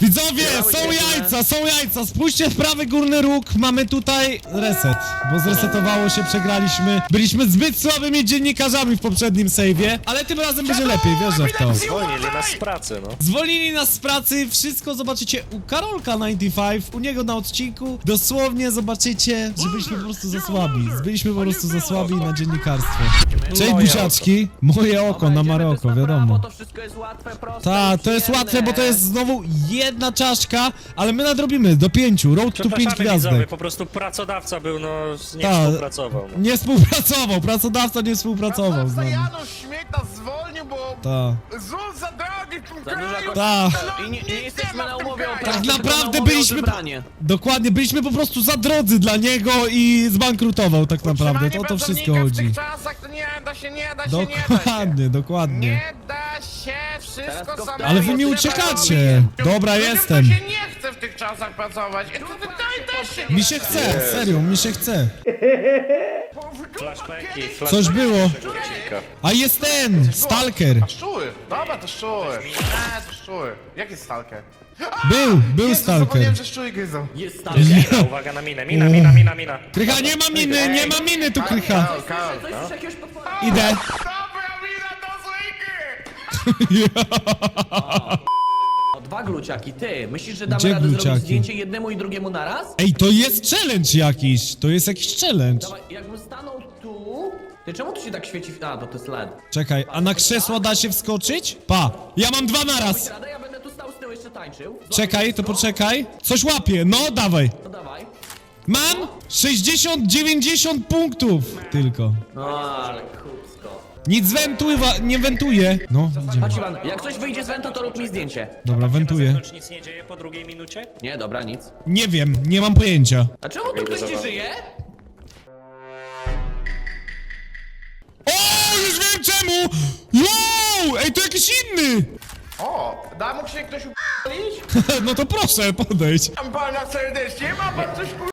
Widzowie, są jajca, są jajca. Spójrzcie w prawy górny róg. Mamy tutaj reset, bo zresetowało się, przegraliśmy. Byliśmy zbyt słabymi dziennikarzami w poprzednim save'ie, ale tym razem będzie lepiej, wierzę w to. Zwolnili nas z pracy, no. Zwolnili nas z pracy, wszystko zobaczycie u Karolka 95, u niego na odcinku. Dosłownie zobaczycie, że byliśmy po prostu za słabi. Byliśmy po prostu za słabi na dziennikarstwo. Cześć buziaczki, moje oko na Maroko, wiadomo. To wszystko jest łatwe, proste. Tak, to jest łatwe, bo to jest znowu jedna czaszka, ale my nadrobimy do pięciu, road to pięć Przepraszamy widzowie, gwiazdek. po prostu pracodawca był, no, nie Ta. współpracował. No. Nie współpracował, pracodawca nie współpracował z Pracodawca nami. Janusz Śmieta zwolnił, bo Ta. ZUS za drogi w tym Za duża kraju. Ta. I nie, nie jesteśmy na umowie o Tak pracę, Tak tylko na naprawdę umowie o byliśmy-. Dokładnie, byliśmy po prostu za drodzy dla niego i zbankrutował tak naprawdę, to o to wszystko W chodzi. tych czasach to nie da się, nie da się, nie da się. Dokładnie, dokładnie. Nie wszystko. Ale wy mi trzeba uciekacie. robić. Dobra, Ludziom jestem. To się nie chce w tych czasach pracować. To, to, to też się Mi się chce, serio, mi się chce. Flashbacki, Coś było. A jest ten, Stalker. A szczuły. Dobra, to szczuły. A, to szczuły. Jaki stalker? Był, był Jezu, Stalker. zapomniałem, że szczuły gryzą. Jest uwaga na minę, mina, mina, mina, mina. Krycha, nie ma miny, nie ma miny tu, Krycha. Karol, Karol. Coś już jakiegoś potwora. Idę. O, dwa gluciaki, ty. Myślisz, że damy Gdzie radę gluciaki? zrobić zdjęcie jednemu i drugiemu naraz? Ej, to jest challenge jakiś, to jest jakiś challenge. Dawaj, jakbym stanął tu... Ty czemu tu się tak świeci? A, to to jest LED. Czekaj, a na krzesło da się wskoczyć? Pa, ja mam dwa naraz. Radę, ja będę tu stał z tyłu jeszcze tańczył. Czekaj, to wszystko. poczekaj. Coś łapię, no dawaj. To dawaj. Mam 60-90 punktów tylko. No, ale kupsko. Nic wentuwa, nie wentuje. No, idziemy. Chodź Iwan, jak coś wyjdzie z wenta, to rób mi zdjęcie. Dobra, wentuję. zewnątrz nic nie dzieje po drugiej minucie? Nie, dobra, nic. Nie wiem, nie mam pojęcia. A czemu tu ktoś nie żyje? O, już wiem czemu! Wow, ej, to jakiś inny! O, da mógł się ktoś upalić? No to proszę, podejdź. Witam pana serdecznie, ma pan coś ku...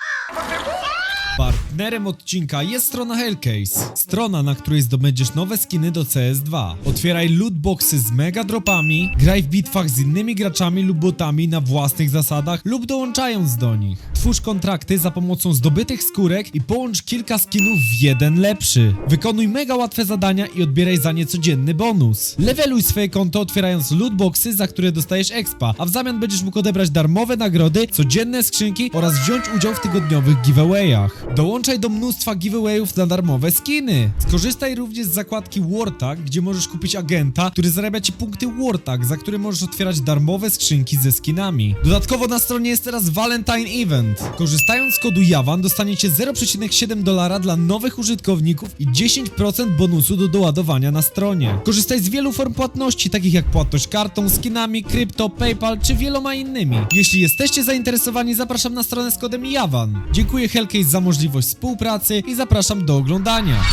Partnerem odcinka jest strona Hellcase. Strona, na której zdobędziesz nowe skiny do CS2. Otwieraj lootboxy z mega dropami, graj w bitwach z innymi graczami lub botami na własnych zasadach lub dołączając do nich. Twórz kontrakty za pomocą zdobytych skórek i połącz kilka skinów w jeden lepszy. Wykonuj mega łatwe zadania i odbieraj za nie codzienny bonus. Leveluj swoje konto otwierając lootboxy, za które dostajesz expa, a w zamian będziesz mógł odebrać darmowe nagrody, codzienne skrzynki oraz wziąć udział w tygodniowych giveawayach. Dołączaj do mnóstwa giveawayów na darmowe skiny. Skorzystaj również z zakładki Wartag, gdzie możesz kupić agenta, który zarabia ci punkty Wartag, za które możesz otwierać darmowe skrzynki ze skinami. Dodatkowo na stronie jest teraz Valentine Event. Korzystając z kodu JAWAN dostaniecie 0,7 dolara dla nowych użytkowników i 10% bonusu do doładowania na stronie. Korzystaj z wielu form płatności, takich jak płatność kartą, skinami, krypto, PayPal czy wieloma innymi. Jeśli jesteście zainteresowani, zapraszam na stronę z kodem JAWAN. Dziękuję Hellcase za możliwość współpracy i zapraszam do oglądania.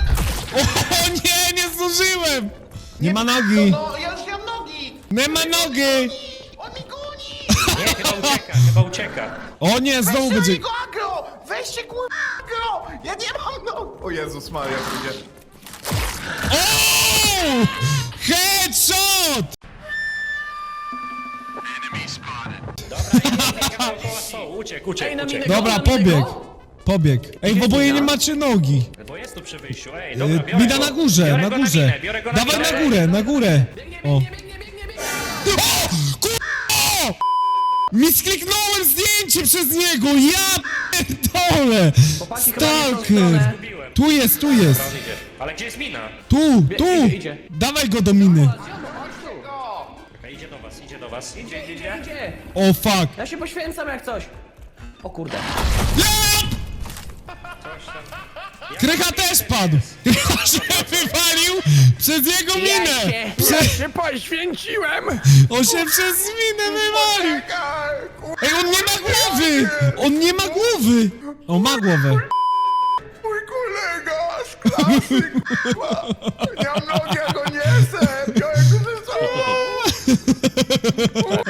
O nie, nie zdążyłem! Nie ma nogi! No, ja już nie mam nogi! Nie ma nogi! Nie, chyba ucieka, chyba ucieka. O nie, znowu Weźcie będzie... mi go agro! Weźcie kur... agro! Ja nie mam nóg! O Jezus Maria, ludzie. O! Headshot! Uciekł, uciekł, Ej, na uciekł. minę Dobra, pobieg. Pobieg. Ej, w oboje nie macie nogi. Bo jest tu przy wyjściu, ej, dobra, biorę Mida go. na górze, biorę na go górze. minę, biorę go na Dawaj minę. na górę, na górę. O. Mi skliknąłem zdjęcie przez niego, ja pierdolę! Chłopaki, chyba nie w tą Stalker! stronę. Tu jest, tu jest. Idzie. Ale gdzie jest mina? Tu, tu! idzie, idzie. Dawaj go do miny. Czekaj, Idzie do was, idzie do was. Idzie, Idzie, idzie, idzie, idzie. idzie. O fuck. Ja się poświęcam jak coś. O kurde. Krycha też padł! Krycha się wywalił przez jego minę! się- Prze... się poświęciłem! On się przez minę wywalił! Ej, on nie ma głowy! On nie ma głowy! O, ma głowę. Mój kolega z klasy, kurwa! Ja go nie chcę! Biorę go ze sobą!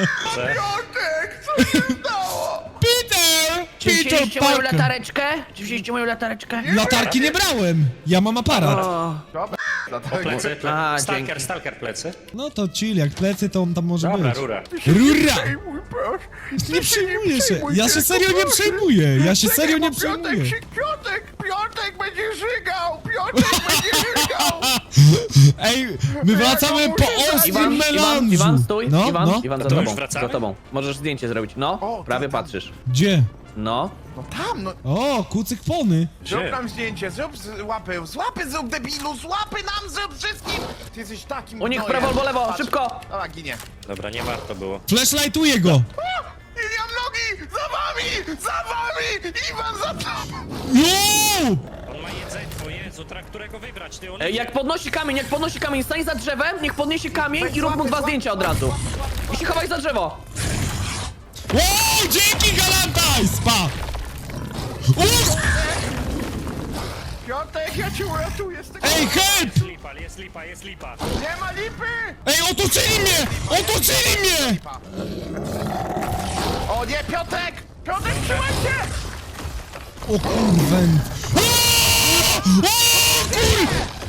moją latareczkę? Czy wzięliście moją latareczkę? Latarki nie brałem! Ja mam aparat. O, Dobra, dlatego... Plecy, ple... A, stalker, dzięki. stalker plecy. No to chill, jak plecy to on tam może Dobra, być. rura. Rura! Proszę. Nie przejmuję się, ja się serio nie przejmuję, ja się serio nie przejmuję. Piotrek, się- Piotrek, Piotrek będzie żygał! Piotrek będzie żygał! Ej, my wracamy po ostrym Iwan, Iwan, melanżu. Iwan, stój, No, Iwan, no. Iwan za To już tobą, wracamy? za tobą. Możesz zdjęcie zrobić. No, O, prawie patrzysz. Gdzie? No. No tam, no. O, kucyk pony. Zrób Gdzie? nam zdjęcie, zrób z łapy, z łapy zrób debilu, z łapy nam zrób wszystkim! Ty jesteś takim U nich gnojem. prawo albo lewo, Patrz. szybko! Dobra, ginie. Dobra, nie warto było. Flashlightuję go. A! Nie mam nogi! Za wami! Za wami! Iwan za tobą! Jo! On ma jedzenie, Jezu, tra którego wybrać, ty on Ej, idzie. jak podnosi kamień, jak podnosi kamień, stań za drzewem, niech podniesie kamień i rób mu dwa zdjęcia od razu. I się chowaj za drzewo. O, dzięki Galantaj, spa. Uff, Piotrek, ja cię uratuję z tego... ej, help! Jest lipa, jest lipa, jest lipa. Nie ma lipy! Ej, otoczyli mnie! Otoczyli mnie! O nie, Piotrek! Piotrek, trzymaj się! O kurwę. O! O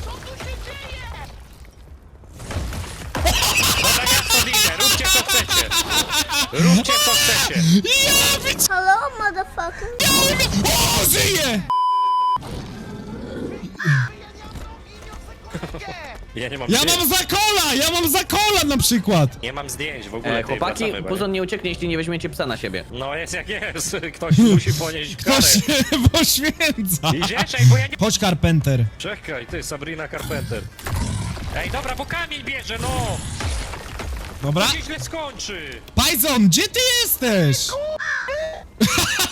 O, żyję! Ja nie mam Ja zdjęć. mam zakola! Ja mam zakola na przykład! Nie mam zdjęć w ogóle, E, chłopaki, wracamy, Puzon nie ucieknie, jeśli nie weźmiecie psa na siebie. No jest jak jest, ktoś musi ponieść karę. Kto się poświęca? Idziesz? Ej, bo ja nie... Chodź, Carpenter. Czekaj, ty, Sabrina Carpenter. Ej, dobra, bo kamień bierze, no! Dobra? To się źle skończy! Pajzon, gdzie ty jesteś?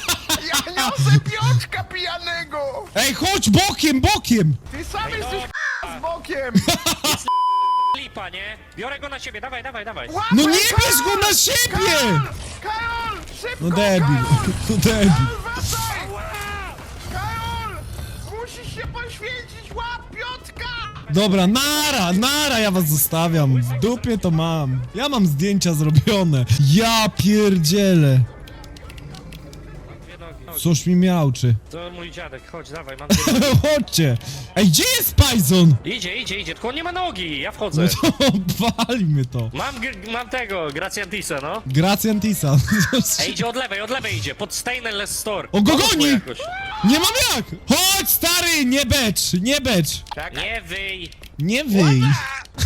Ja niosę Piotrka pijanego! Ej, chodź bokiem, bokiem! Ty sam jesteś z bokiem! Lipa, nie? Biorę go na siebie, dawaj, dawaj, dawaj. Łapy, No nie bierz go na siebie! Karol! Karol! Szybko, No debil, Karol! no debil. Karol, wracaj! Karol! Musisz się poświęcić, łap Piotrka! Dobra, nara, nara, ja was zostawiam. W dupie to mam. Ja mam zdjęcia zrobione. Ja pierdzielę. Coś mi miałczy. To mój dziadek, chodź, dawaj, mam. Chodźcie. Ej, gdzie jest Pajzon? Idzie, idzie, idzie, tylko on nie ma nogi, ja No wchodzę. to walmy to. Mam, mam tego, Gracjantisa, no. Gracjan Tisa. Ej, idzie od lewej, od lewej idzie, pod Stainless Store. O, go Pomóż mu goni! jakoś. Nie mam jak! Chodź, stary, nie becz, nie becz. Nie wyj. Nie wyj.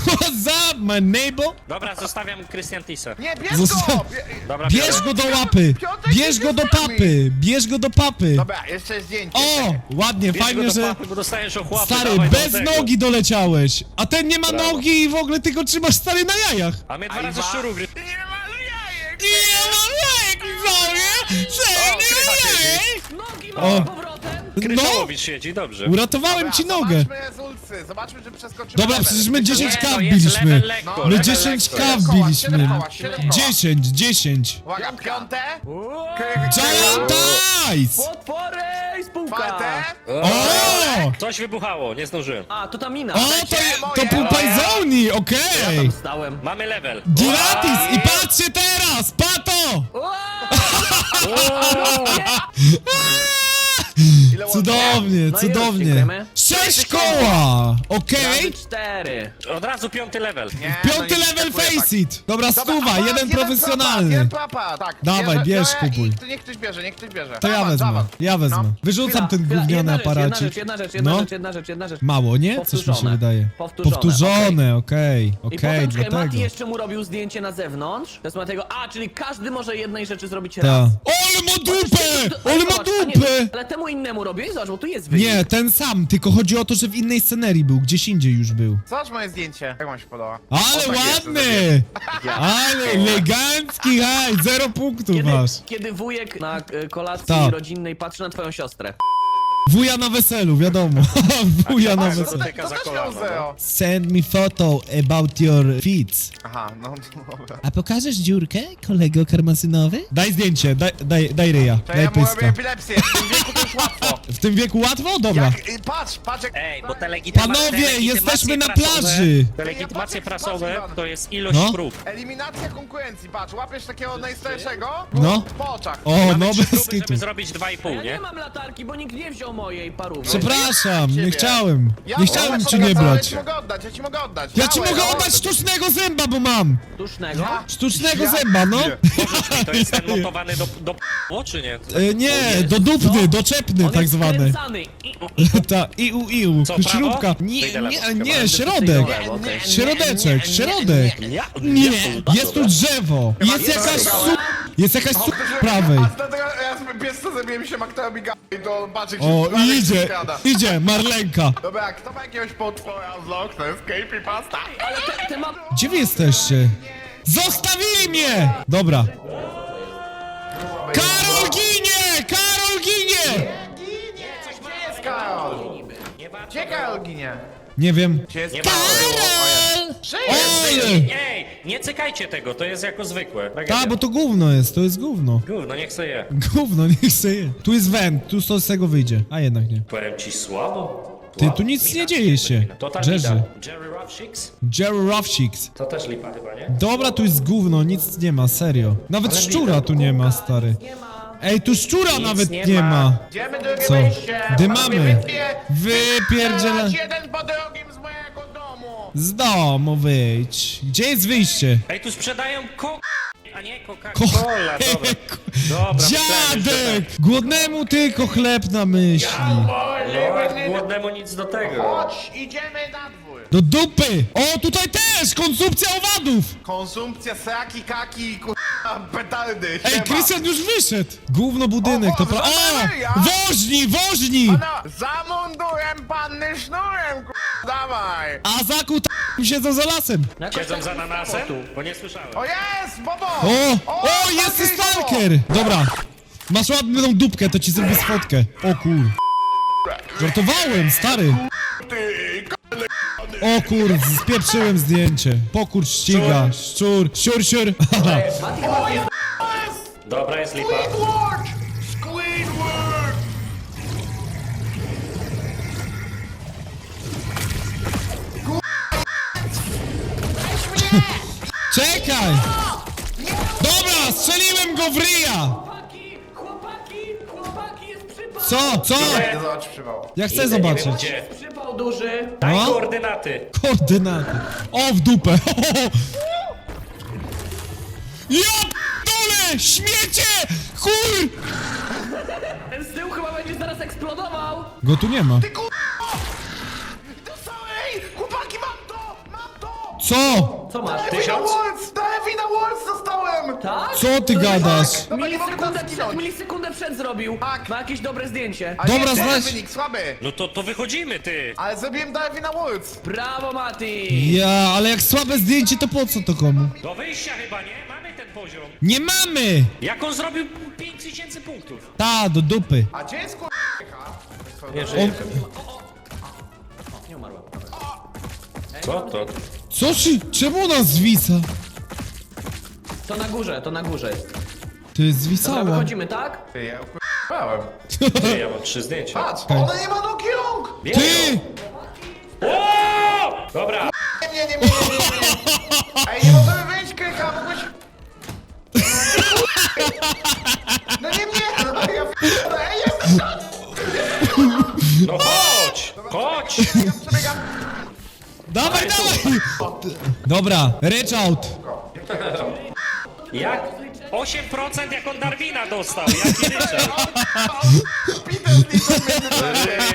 What's up, my neighbor? Dobra, zostawiam Christiantisa. Nie, bierz Zosta- go! Bie- Dobra, Bierz biorę. go do łapy! Bierz go do papy! Bierz go do papy! Dobra, jeszcze zdjęcie. O! Ładnie, Bierz fajnie, do że... papy, bo dostajesz ochłapy, Stary, dawaj do bez tego. nogi doleciałeś! A ten nie ma Brawo. nogi i w ogóle ty go trzymasz stary na jajach! A mnie dwa razy Iwa? szczuru gry... Nie ma jajek! Nie mam jajek w sobie! O, krycha siedzi. Nogi O. mam z powrotem! No! Kryszałowicz siedzi, dobrze. Uratowałem ci nogę! Zobaczmy z zobaczmy, czy przeskoczymy. Dobra, level. przecież my 10 Nie, k no, jest wbiliśmy! level lekko, No, My level 10 lekko k jest. Siedem koła, wbiliśmy! siedem koła, siedem koła. 10, 10! Uwaga, piąte. Giant! Potwory! Spółka! Czwarte. O! Coś wybuchało, nie zdążyłem. A, to ta mina. O, to, to pół Pajzoni, okej! Tam stałem. Mamy level. Giratis! I patrzcie teraz! Pato! Ile łącznie? Cudownie, No i już, cudownie. dziękujemy. Sześć koła! Razy Okej? cztery. Od razu piąty level. Nie, no Piąty nie level skakuje face tak. it! Dobra, Dobra, stuwa, awans, jeden profesjonalny. jeden propa, tak. Dawaj, Bierze- bierz, biorę kupuj. I niech ktoś bierze, niech ktoś bierze. To ja Awans, wezmę, awans. ja wezmę. No. Wyrzucam Chwila, ten chwila, gówniany jedna rzecz, aparacik. Jedna rzecz, jedna No. rzecz, jedna rzecz, jedna rzecz. Mało, nie? Coś mi się Powtórzone. wydaje. Powtórzone, Powtórzone, okej, I okej, potem czekaj, dlatego. Mati jeszcze mu robił zdjęcie na zewnątrz. To jest ma tego, a, czyli każdy może jednej rzeczy zrobić Ta. raz. Ole ma dupę! Ole ma zobacz, a nie, dupę! Ale temu innemu robię, zobacz, bo tu jest wynik. Nie, ten sam, tylko chodzi o to, że w innej scenerii był, gdzieś indziej już był. Zobacz moje zdjęcie. Jak wam się podoba? Ale tak jest, ładny! Ale elegancki, haj, zero punktów Kiedy, masz. kiedy wujek na e, kolacji Tak. rodzinnej patrzy na twoją siostrę. Wuja na weselu, wiadomo. Wuja na weselu. za. Send me photo about your feet. Aha, no dobra. A pokażesz dziurkę, kolego karmasynowy? Daj zdjęcie, daj, daj, daj ryja, To daj ja mu robię pyska. epilepsję, w tym wieku to już łatwo. W tym wieku łatwo? Dobra. Jak, y, patrz, patrz jak... Ej, bo te legitymacje... Panowie, te legitymacje jesteśmy na prasowe- plaży. Te legitymacje prasowe to jest ilość No. prób. Eliminacja konkurencji, patrz, łapiesz takiego najstarszego No. po oczach. O, Mamy no trzy bez próby, kitu. żeby zrobić Ja 2,5, nie nie? mam latarki, bo nikt nie wziął mojej parówy. Przepraszam, nie chciałem. Ja Nie chciałem ci nie ale brać. Ja ci mogę oddać, ja ci mogę oddać. Ja ci Dałem, mogę dałem. oddać sztucznego zęba, bo mam! Sztucznego? Sztucznego Ja- zęba, no. To jest ten montowany do, do p***ło, czy nie? E, nie, dodupny, doczepny On tak jest zwany. Ta, iu, iu, Co, prawo? śrubka. Nie, lewo. nie, nie, środek. będę lewo, okej. Środeczek, środek. Nie, jest tu drzewo. Jest jakaś su... Jest jakaś su... prawej. A ja się i to czy O, idzie, idzie, Marlenka. Dobra, kto ma jakiegoś potwora z Loch, to jest creepypasta. Ale te, te mam... Gdzie wy jesteście? Zostawili mnie! Dobra. Karol ginie! Karol ginie! Gdzie jest Karol? Gdzie Karol ginie? Nie wiem. Gdzie jest ma. Karol! Ej, nie cykajcie tego, to jest jako zwykłe. Ta, bo to gówno jest, to jest gówno. Gówno, niech sobie je. Gówno, nie chcę je. Tu jest węd, tu co z tego wyjdzie. A jednak nie. Powiem ci słabo. Ty, tu nic Mina, nie dzieje się. To ta Jerzy. Jerry. Jerry Roughshicks? Jerry. To też lipa chyba, nie? Dobra, tu jest gówno, nic nie ma, serio. Nawet Ale szczura tu nie ma, stary. Ej, tu szczura nawet nie nie ma. ma. Idziemy drugie Co? wejście. Dymamy. Panowie, wystrzelać jeden po drugim. Z domu wyjdź. Gdzie jest wyjście? Ej, tu sprzedają ko... A nie, Ko- Coca-Cola, dobra. Dobra, Dziadek! Głodnemu tylko chleb na myśli. tak. No, głodnemu nic do tego. Chodź, idziemy na dwór. Do dupy! O, tutaj też! Konsumpcja owadów! Konsumpcja sraki, kaki, kurwa, petardy. Ej, siema. Krystian już wyszedł! Gówno budynek, to pra... O! Woźni, woźni! Pana, za mundurem panny sznurem, dawaj. A zakuł t- siedzą za lasem. Siedzą za ananasem? tu. Bo nie słyszałem. O jest, Bobo! O! O, jest stalker, stalker! Dobra. Masz ładną dupkę, to ci zrobię fotkę. O kur... Żartowałem, stary. O kur, spieprzyłem zdjęcie. Pokur ściga. Szczur, siur, siur. Dobra, jest lipa. Czekaj! Dobra, strzeliłem go w ryja! Chłopaki, chłopaki, chłopaki, jest przypał. Co? Co? Ja chcę Nie wiem zobaczyć. gdzie. Przypał duży. Daj No. koordynaty. Koordynaty. O, w dupę. Ja dole! Śmiecie! Kur! Ten z tyłu chyba będzie zaraz eksplodował. Go tu nie ma. Ty! Co? Co masz? Tysiąc? Waltz! Devina Waltz dostałem! Tak? Co ty gadasz? Dobra, nie mogę Milisekundę przed, zginąć. milisekundę przed zrobił. Tak. Ma jakieś dobre zdjęcie. A Dobra, znasz- wynik słaby. No to, to wychodzimy, ty. Ale zrobiłem Devina Waltz. Brawo, Mati. Ja, ale jak słabe zdjęcie, to po co to komu? Do wyjścia chyba, nie? Mamy ten poziom. Nie mamy! Jak on zrobił 5000 punktów? Ta, do dupy. A gdzie jest kurwa? Nie żyje. Nie umarłem. Co to? Co ci? Czemu nas zwisa? To na górze, to na górze jest. Ty Dobra, zwisała. wychodzimy, tak? Ty, ja ukurwałem. Ty, ja mam trzy zdjęcia. Patrz, ona nie ma nogi rąk! Ty! O! Dobra, Nie, nie, nie, nie, nie, nie. Ej, nie możemy wyjść, Kryka, mogłeś... No nie, nie, no ja p***dolę, Ej, jestem no chodź! Chodź! Ja przebiegam. Dawaj, dawaj! Dobra, reach out. Jak? 8% jak on Darwina dostał, jaki między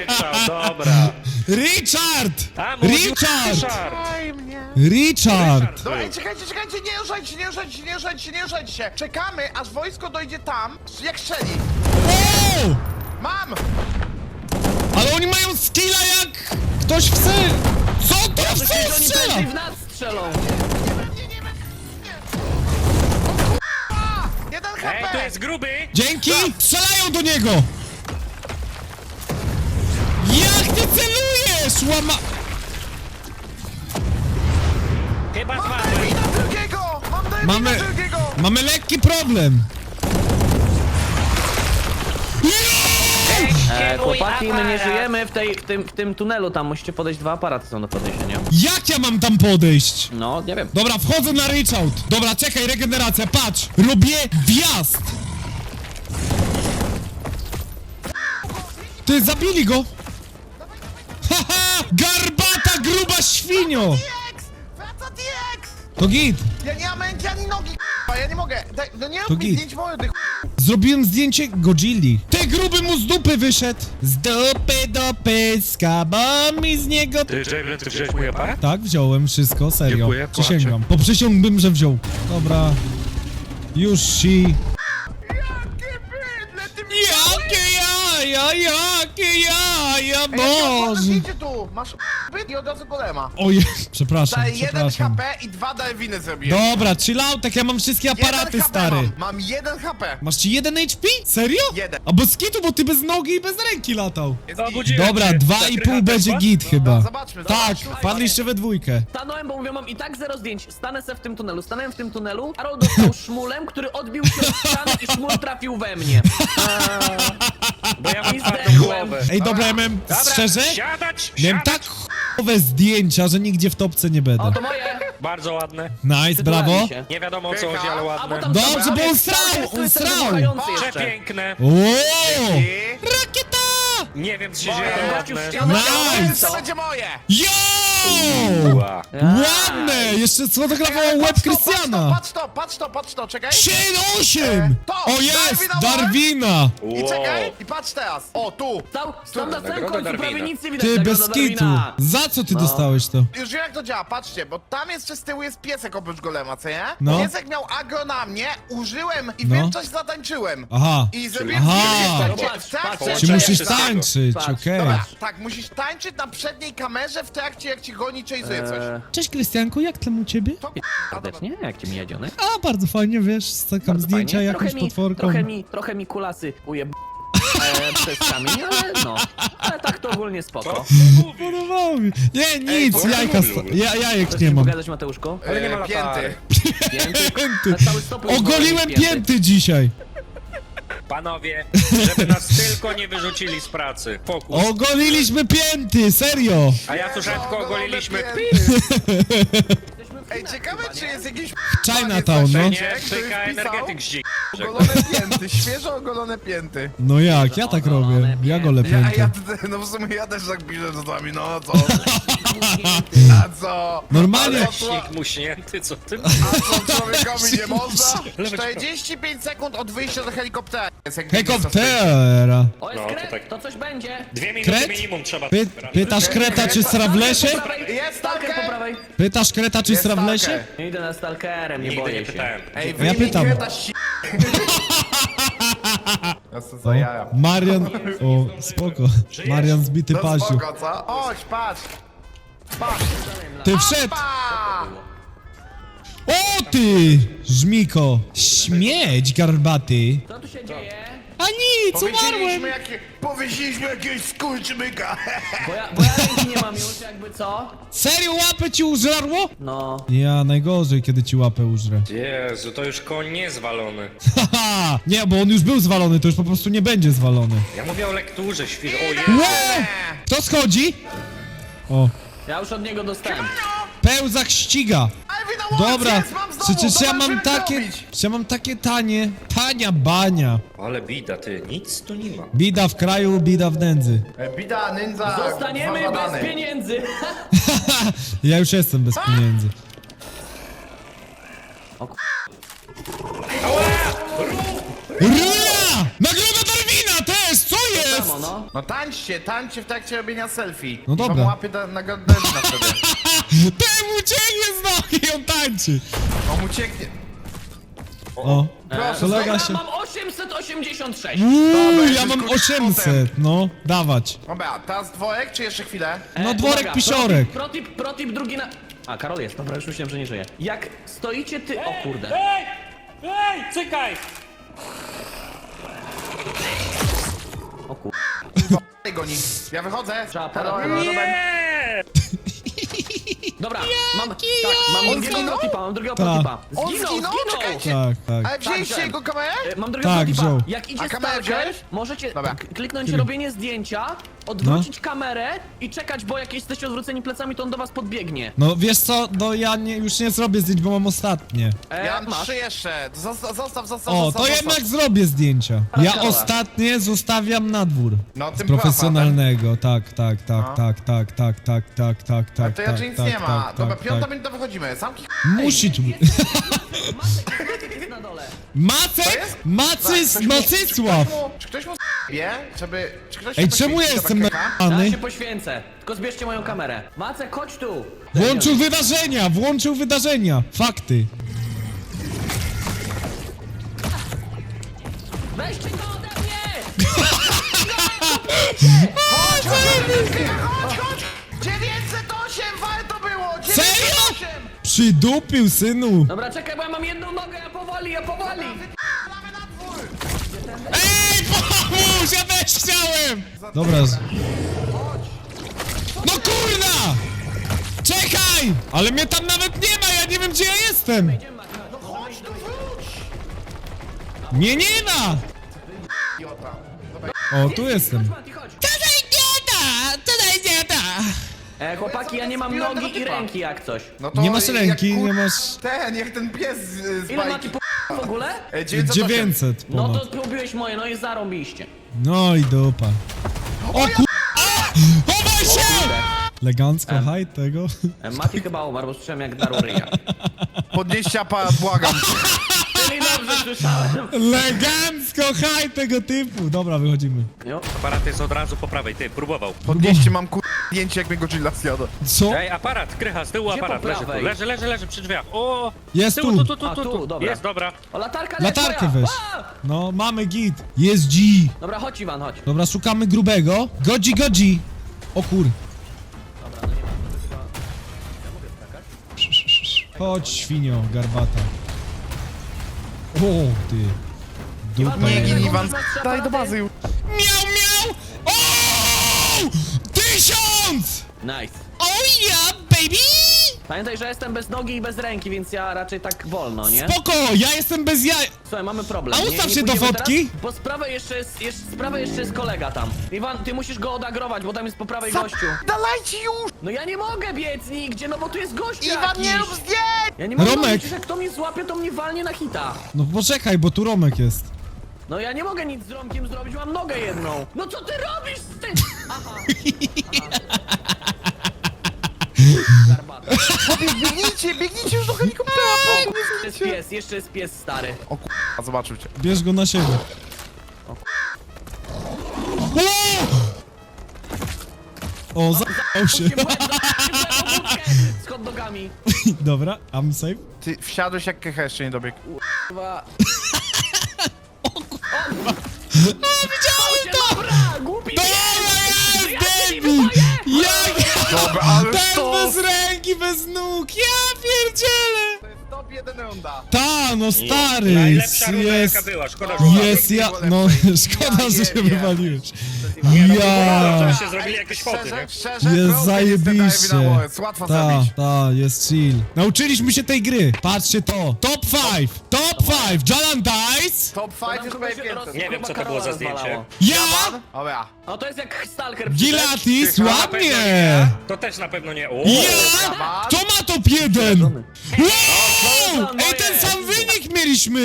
Ryszard, dobra. Richard! A, Richard! Ryszard. Daj mnie. Richard! Dobra, ej, czekajcie, czekajcie, nie ruszajcie się, nie ruszajcie się, nie ruszajcie się, nie ruszajcie się. Czekamy, aż wojsko dojdzie tam, jak strzeli. Mam! Oni mają skilla jak ktoś chce. Co to w co oni strzela? prędzej w nas strzelą. Jeden Ej, tu HP! jest gruby! Dzięki! Strzelają do niego! Jak ty celujesz, łama... Chyba Mam drugiego! Mam Mamy... drugiego! Mamy lekki problem. E, chłopaki, my nie żyjemy w, tej, w, tym, w tym tunelu, tam musicie podejść, dwa aparaty są do podniesienia. Jak ja mam tam podejść? No, nie wiem. Dobra, wchodzę na reach Dobra, czekaj, regeneracja, patrz! Robię wjazd! Ty, zabili go! Haha! Garbata, gruba świnio! DX! Wraca DX! To git! Ja nie mam ręki ani nogi, k***a, ja nie mogę. Daj, no nie To rób mi git. zdjęć mordy, k***a. Zrobiłem zdjęcie Godzilli. Ty, gruby mu z dupy wyszedł! Z dupy do pyska, bo mi z niego... Ty, Javelin, ty wziąłeś mój aparat? Tak, wziąłem wszystko, serio. Dziękuję, Przysięgam. Poprzysiągłbym, że wziął. Dobra. Już si. Jaja, jakie jaja, ja Boże! zdjęcie tu, masz byt i od razu golema. Oj, przepraszam, Daj jeden przepraszam. HP i dwa delwiny zrobiłem. Dobra, chill out, tak ja mam wszystkie aparaty, jeden HP stary. Mam. mam jeden HP. Masz ci jeden HP? Serio? Jeden. A bez kitu, bo ty bez nogi i bez ręki latał. Jest No, obudziłem Dobra, się. dwa i Zakrycha pół będzie was? git chyba. zobaczmy, Tak, zobaczmy. padliście we dwójkę. Stanąłem, bo mówię, mam i tak zero zdjęć. Stanę se w tym tunelu. Stanąłem w tym tunelu. Karol dostał szmulem, który odbił się od ściany i szmul trafił we mnie. Bo ja I twardą głowę. Ej, dobra, ja miałem, Dobra, szczerze? siadać, Miałem siadać. tak ch**owe zdjęcia, że nigdzie w topce nie O, będę. to moje. Bardzo ładne. Nice, brawo. Się. Nie wiadomo o co chodzi, ale ładne. tam Dobrze, bo on srał, on srał. Przepiękne. O! I... Rakieta! Nie wiem, co się dzieje, ale ładne. Nice. To będzie moje! Yo! Ła. Ładne! Jeszcze sfotografował łeb Patrz to, Krystiana. Patrz to, patrz to, patrz to, czekaj. 7-8! To, O jest! Darwina. Darwina! I czekaj, i patrz teraz. O, tu. Stał, stał na samym Nagroda końcu, prawie Darwina. nic nie widać. Ty, Nagroda bez kitu. Darwina. Za co ty No. dostałeś to? Już wiem jak to działa, patrzcie, bo tam jeszcze z tyłu jest piesek oprócz golema, co nie? No. Piesek miał agro na mnie, użyłem i No. wiem coś zatańczyłem. Aha. I zrobiłem Aha. w trakcie, w trakcie, Patrz, Czy musisz wszystkiego. tańczyć, Patrz, okej. Dobra, tak, musisz tańczyć na przedniej kamerze w trakcie jak ci goni, chase'uje coś. Eee, Cześć Krystianku, jak tam u ciebie? Serdecznie, jak ci mija dziony? A, bardzo fajnie, wiesz, stakam Bardzo zdjęcia fajnie. jakąś trochę mi, potworką. trochę mi, trochę mi kulasy ujeb... E, przez kamień, ale no. Ale tak to ogólnie spoko. Podobało mi. Nie, nic, ty jajka, sta- ja, jajek Chcesz nie mi mam. pogadać, Mateuszku? Ale nie ma Eee, pięty. Pięty? Na cały Ogoliłem pięty. pięty dzisiaj. Panowie, żeby nas tylko nie wyrzucili z pracy. Fokus. Ogoliliśmy pięty, serio. A ja tu rzadko Ogolone ogoliliśmy. pięty. Ej, ciekawe czy jest jakiś Chinatown, no. Nie, wpisał energetyk zdzi. Ogolone pięty, świeżo ogolone pięty. No jak, ja tak robię. Ja golę Ja, ja, pięty. no w sumie ja też tak piszę czasami, no co? A co? Normalnie. Ale Leśnik muśnięty, co ty? A co człowiekowi nie można? 45 sekund od wyjścia do helikoptera. Jest jak Helikoptera. O, jest No, to kret, tak. to coś będzie. Dwie minuty Kret? minimum trzeba Py pytasz kreta, czy sra w lesie? Jest stalker po prawej. Pytasz kreta, czy Jest stra w lesie? stalker. Idę na stalkerem, nie Nigdy boję nie się. Ej, pytałem. Ja wyjmij pytam. kreta ści- Ja se zajajam. Marian... O, spoko. Marian zbity No pasiu. spoko, co? Chodź, patrz! Patrz! Ty wszedł! Pa! O ty! Żmiko! Śmieć garbaty! Co tu się dzieje? A nic, umarłem! Powiesiliśmy, jakie, powiesiliśmy jakiegoś skurczymyka! Bo ja, bo ja ręki nie mam już, jakby co? Serio łapę ci użarło? No. Ja, najgorzej, kiedy ci łapę użrę. Jezu, to już koń nie zwalony. Haha! Nie, bo on już był zwalony, to już po prostu nie będzie zwalony. Ja mówię o lekturze, świr... O Jezu. Ło! Kto schodzi? O, Ja już od niego dostałem. Pełzak ściga. Na Dobra, przecież ja mam takie... ja mam takie tanie... Tania bania. Ale bida, ty, nic tu nie ma. Bida w kraju, bida w nędzy. E, Bida, nędza, Zostaniemy bez pieniędzy. Ja już jestem bez pieniędzy. O k- Rura! Też! Co jest? Samo, no. No tańczcie, tańczcie w trakcie robienia selfie. No dobra. wam łapie da, na Darwina wtedy. Temu ucieknie z nogi, on tańczy. On ucieknie. O, Proszę, kolega Dobra, się... mam 886. Uuu, Dobra, ja mam kurczę 800, no, dawać. Dobra, teraz dworek, czy jeszcze chwilę? No E, dworek uwaga, pisiorek. Protip, protip, protip drugi na... A, Karol jest, dobra, już myślałem, że nie żyje. Jak stoicie ty... O kurde. Ej! Ej, cykaj! O. Ej, goni. Ja wychodzę. Trzeba parę-. Nie! Dobra, mam... Tak, mam drugiego protipa, mam drugiego Tak. On Zginął, zginął? zginął! Czekajcie. Tak, tak. Ale wzięliście Tak, jego kamerę? E, Mam drugiego Tak, protipa. wziął. Jak idzie A kamerę stalker, wziąłeś? możecie Dobra. k- kliknąć robienie zdjęcia, odwrócić kamerę i czekać, bo jak jesteście odwróceni plecami, to on do was podbiegnie. No wiesz co, no ja nie, już nie zrobię zdjęć, bo mam ostatnie. E, Ja mam masz. trzy jeszcze. Zostaw, zostaw, zostaw, O, zostaw, to zostaw. jednak zrobię zdjęcia. Ja Dobra. ostatnie zostawiam na dwór. No, Z tym profesjonalnego, tak, tak, tak, No. tak, tak, tak, tak, tak, tak, A tak, to tak, ja nic tak, nie ma. tak, Dobra, tak, piąta tak. minuta wychodzimy. Zamki Musi tu... Macek, Macek jest na dole. Macek! jest? Macys, Ktoś mu- Macysław! Czy ktoś mu, czy ktoś mu wie, żeby... Czy ktoś się Ej, czemu ja poświęci do jestem Bakeka? Ja na... się poświęcę. Tylko zbierzcie moją kamerę. Macek, chodź tu. Włączył wydarzenia, włączył wydarzenia. Fakty. Weźcie go ode mnie! Chodź, chodź! 908 wal to było! 908! Serio? Przydupił, synu. Dobra, czekaj, bo ja mam jedną nogę, ja powoli, ja powoli. Ja też chciałem! Dobra. z- No kurna! Czekaj! Ale mnie tam nawet nie ma, ja nie wiem gdzie ja jestem. Mnie nie ma! O, tu jestem. Tutaj nie da! Tutaj nie da! E, chłopaki, ja nie mam nogi i ręki jak coś. No to Nie masz jak ręki, kur- nie masz... Ten, jak ten pies z, z Ile bajki. Mati po w ogóle? E, 908. 900 No ponad. to pobiłeś moje, no i zarąbiście. No i dupa. O kur... A! Chowaj się! Elegancko, haj tego. E, Mati chyba umarł, bo słyszałem jak darł ryja. Podnieś ciapa, błagam. Czyli dobrze słyszałem. Elegancko, haj tego typu. Dobra, wychodzimy. Jo. Aparat jest od razu po prawej, ty, próbował. Podnieście, mam kur... zdjęcie, jak mnie Godzilla zjada. Co? Ej, aparat, krycha, z tyłu Gdzie aparat, po leży tu, prawej? leży, leży, leży przy drzwiach. O! Jest z tyłu, tu. tu, tu, A, tu, tu, tu. dobra. Jest, dobra. O, latarka Latarkę moja. weź. A! No, mamy git. Jest G. Dobra, chodź Iwan, chodź. Dobra, szukamy grubego. Godzi, godzi. O kur... Dobra, no nie ma chyba... Ja mogę skakać? Chodź, świnio, garbata. O, ty. Dupa. Iwan, Nie, nie, Iwan. Daj do bazy już. Miał, miał! O! Tysiąc! Nice. Oh yeah, baby! Pamiętaj, że jestem bez nogi i bez ręki, więc ja raczej tak wolno, nie? Spoko, ja jestem bez jaj... Słuchaj, mamy problem. A Nie- ustaw nie się do pójdziemy fotki. Teraz, bo z prawej jeszcze jest, jeszcze, z prawej jeszcze jest kolega tam. Iwan, ty musisz go odagrować, bo tam jest po prawej gościu. Dalajcie już! No ja nie mogę biec nigdzie, no bo tu jest gościu Iwan, jakiś. nie rób zdjęć! Ja nie mogę, Romek. przecież jak kto mnie złapie, to mnie walnie na hita. No poczekaj, bo tu Romek jest. No ja nie mogę nic z Romkiem zrobić, mam nogę jedną. No co ty robisz, ty? Aha. Aha. Garbata. Biegnijcie, biegnijcie już do helikoptera! Jeszcze jest pies, jeszcze jest pies stary. O k***a, zobaczył cię. Bierz go na siebie. O! O, zajął się. Łeb, łeb obudkę z hot dogami. Dobra, I'm safe. Ty wsiadłeś jak kecha jeszcze nie dobiegł. Kurwa. bez ręki, bez nóg, ja pierdzielę! To jest top 1 runda. Ta, no stary, Najlepsza runda jest, jaka była, szkoda, że jest, ja, no, szkoda, Ja że się wywaliłeś. Nie, no, Ja. to się zrobili jakieś foty, Szczerze, nie? szczerze, Jest Broken zajebiście. Dive Wars. Łatwo Ta, zabić. ta, jest chill. Nauczyliśmy się tej gry. Patrzcie to. Top 5, top 5, Jalan Dice. Top 5 już Kogoś prawie roz- 500. Nie wiem, co to było za zdjęcie. Ja, Dobra. No to jest jak Stalker. Gilatis, ładnie. To też na pewno nie. O! Ja, kto ma top 1? Wow. Ej, ten sam wynik mieliśmy.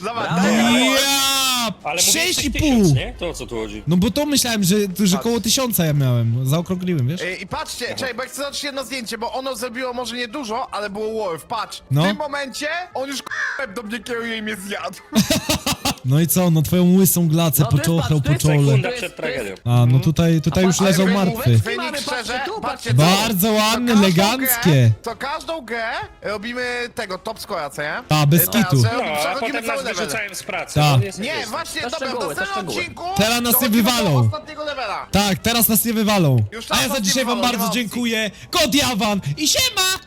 Zobacz, Brawo. daj. Ja, Ale mówiłeś 6,5, 6,5. nie? To o co tu chodzi? No bo to myślałem, że, że koło tysiąca ja miałem. Zaokrągliłem, wiesz? Ej, I patrzcie, czekaj, bo ja chcę zobaczyć jedno zdjęcie, bo ono zrobiło może nie dużo, ale było worth. Patrz, No. w tym momencie on już k***a do mnie kieruje i mnie zjadł. No i co, no twoją łysą glacę No to jest, poczochrał patrz, po to jest czole. Sekunda przed tragedią. A, no tutaj, tutaj już leżał wy- martwy. wy- Wynik Mamy, szczerze, patrzcie tu, patrzcie patrzcie co. Bardzo każdą eleganckie. Grę, to każdą grę robimy tego, top score'a, co nie? A, bez Teraz, kitu. że No, a przechodzimy potem nas level. wyrzucają z pracy. Ta. No, jest- Nie, jest. właśnie, To dobra, w szczegóły, to następnym szczegóły. odcinku Teraz nas nie dochodzimy do wywalą. ostatniego levela. Tak, teraz nas nie wywalą. Już A ja za nie dzisiaj wam wywalą, nie bardzo opcji. dziękuję. Kod Jawan i siema!